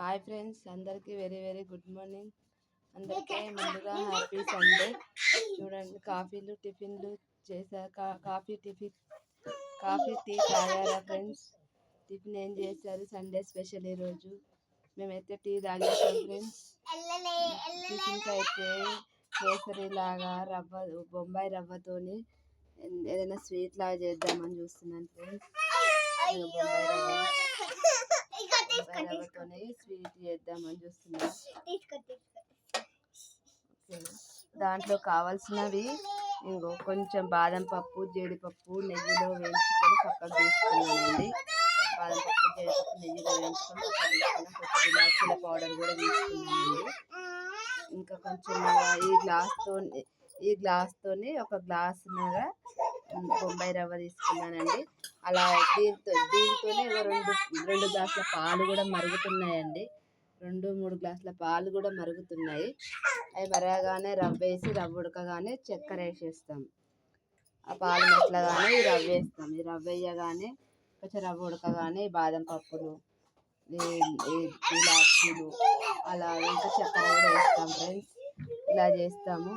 Hi friends అందరికీ very very good morning. అందరికీ ముందుగా హ్యాపీ సండే. చూడండి కాఫీలు టిఫిన్లు చేశా కా- కాఫీ టిఫిన్ కాఫీ టీ తాగారా ఫ్రెండ్స్? టిఫిన్ ఏం చేశారు సండే స్పెషల్ ఈరోజు? మేమైతే టీ తాగేసాం ఫ్రెండ్స్. టిఫిన్కి అయితే కేసరి లాగా రవ్వ బొంబాయి రవ్వతోని ఏదైనా స్వీట్ లాగా చేద్దామని చూస్తున్నాను ఫ్రెండ్స్. బొంబాయి రవ్వ. రవ్వతోనే స్వీట్ చేద్దామని చూస్తున్నాను ఓకేనా? దాంట్లో కావాల్సినవి ఇంకో కొంచెం బాదం పప్పు జీడిపప్పు నెయ్యిలో వేయించుకొని పక్కకు తీసుకున్నానండి. బాదం పప్పు జీడిపప్పు నెయ్యిలో వేయించుకొని కొంచెం ఇలాచీల పౌడర్ కూడా తీసుకున్నానండి. ఇంకా కొంచెం ఈ గ్లాస్తో ఈ గ్లాస్తోని ఒక గ్లాసున్నర బొంబాయి రవ్వ తీసుకున్నానండి. అలా దీంతో దీంతోనే రెండు రెండు గ్లాసుల పాలు కూడా మరుగుతున్నాయండి. రెండు మూడు గ్లాసుల పాలు కూడా మరుగుతున్నాయి. అవి మరగగానే రవ్వ వేసి రవ్వ ఉడకగానే చక్కెర వేసేస్తాం. ఆ పాలు మసలగానే ఈ రవ్వ వేస్తాం. ఈ రవ్వ వేయగానే కొంచెం రవ్వ ఉడకగానే ఈ బాదం పప్పులు ఇలాచీలు అలా ఇంకా చక్కెర కూడా వేస్తాం ఫ్రెండ్స్. ఇలా చేస్తాము.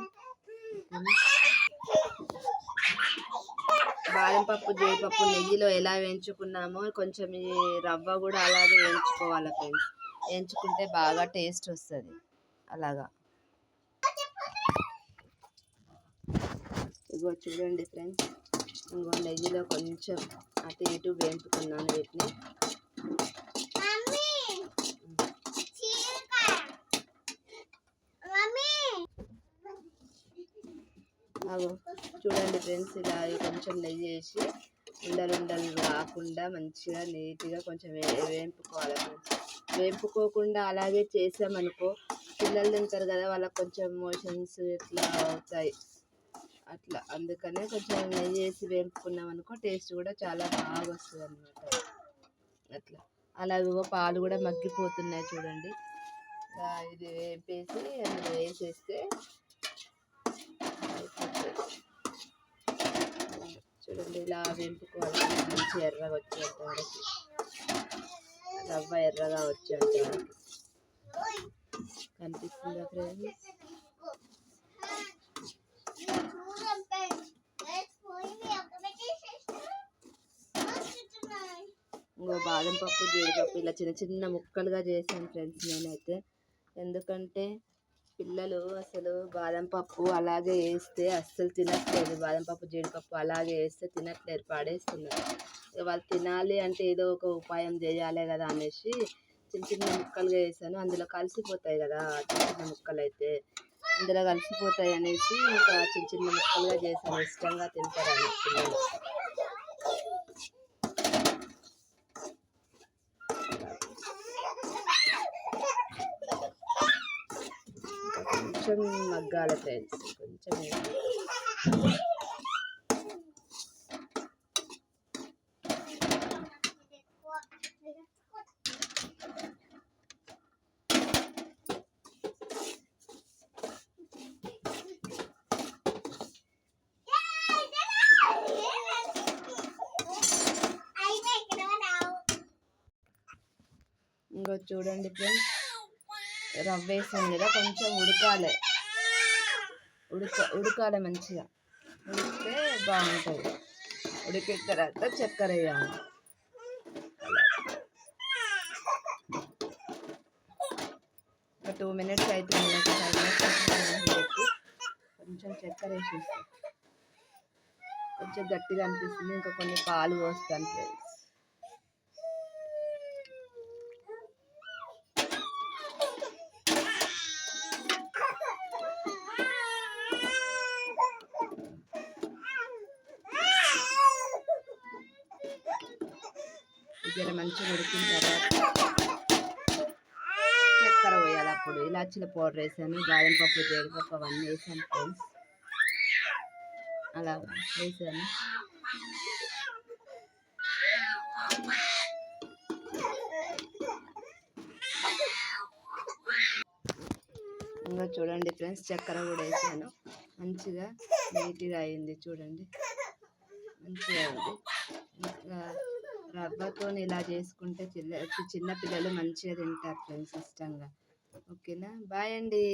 బాదం పప్పు జీడిపప్పు నెయ్యిలో ఎలా వేయించుకున్నామో కొంచెం ఈ రవ్వ కూడా అలాగే వేయించుకోవాలి ఫ్రెండ్స్. వేయించుకుంటే బాగా టేస్ట్ వస్తుంది. అలాగా. ఇగో చూడండి ఫ్రెండ్స్. ఇంకో నెయ్యిలో కొంచెం అటు ఇటు వేయించుకున్నాను వీటిని. అగో. చూడండి ఫ్రెండ్స్ ఇలా కొంచెం నెయ్యి వేసి ఉండలుండలు రాకుండా మంచిగా నీట్గా కొంచెం వే ఫ్రెండ్స్. వేపుకోకుండా అలాగే చేసామనుకో పిల్లలు తింటారు కదా వాళ్ళకి కొంచెం మోషన్స్ ఇట్లా అవుతాయి. అట్లా అందుకనే కొంచెం నెయ్యి వేసి వేపుకున్నాం అనుకో టేస్ట్ కూడా చాలా బాగా వస్తుంది అనమాట అట్లా అలాగే పాలు కూడా మగ్గిపోతున్నాయి చూడండి. ఇది వేపేసి అందులో వేసేస్తే చూడండి ఇలా వేపుకోవాలి మంచి ఎర్రగా వచ్చేంత వరకు రవ్వ ఎర్రగా వచ్చేంత వరకు కనిపిస్తుందా ఫ్రెండ్స్? ఇంకో బాదం పప్పు జీడిపప్పు ఇలా చిన్న చిన్న ముక్కలుగా చేశాను ఫ్రెండ్స్ నేనైతే. ఎందుకంటే పిల్లలు అసలు బాదం పప్పు అలాగే వేస్తే అస్సలు తినట్లేదు. బాదం పప్పు జీడిపప్పు అలాగే వేస్తే తినట్లేరు పాడేస్తున్నారు. వాళ్ళు తినాలి అంటే ఏదో ఒక ఉపాయం చేయాలి కదా అనేసి చిన్న చిన్న ముక్కలుగా వేసాను. అందులో కలిసిపోతాయి కదా చిన్న చిన్న ముక్కలు అయితే అందులో కలిసిపోతాయి అనేసి ఇంకా చిన్న చిన్న ముక్కలుగా చేశాను. ఇష్టంగా తింటారని పిల్లలు కొంచెం మగ్గాలి ఫ్రెండ్స్ కొంచెం వేగాలి. ఇంకో చూడండి ఫ్రెండ్స్ రవ్వ వేసాను కదా కొంచెం ఉడకాలి. ఉడక ఉడకాలి మంచిగా. ఉడికితే బాగుంటుంది. ఉడికిన తర్వాత చక్కెర వేయాలి. ఒక టూ మినిట్స్ అవుతుంది ఒక ఫైవ్ మినిట్స్ పెట్టి కొంచెం చక్కెర వేసేస్తాం కొంచెం గట్టిగా అనిపిస్తుంది. ఇంకా కొన్ని పాలు పోస్తాను జర మంచిగా ఉడికిన తర్వాత చక్కెర పోయాలి అప్పుడు. ఇలాచీల పౌడర్ వేసాను బాదం పప్పు జీడిపప్పు అవన్నీ వేసాను ఫ్రెండ్స్. అలా వేసాను. ఇంకా చూడండి ఫ్రెండ్స్ చక్కెర కూడా వేసాను. మంచిగా నీట్గా అయింది చూడండి. మంచిగా ఉంది. ఇంకా రవ్వతో ఇలా చేసుకుంటే చిన్న చిన్న పిల్లలు మంచిగా తింటారు ఫ్రెండ్స్ ఇష్టంగా. ఓకేనా? బాయ్ అండి.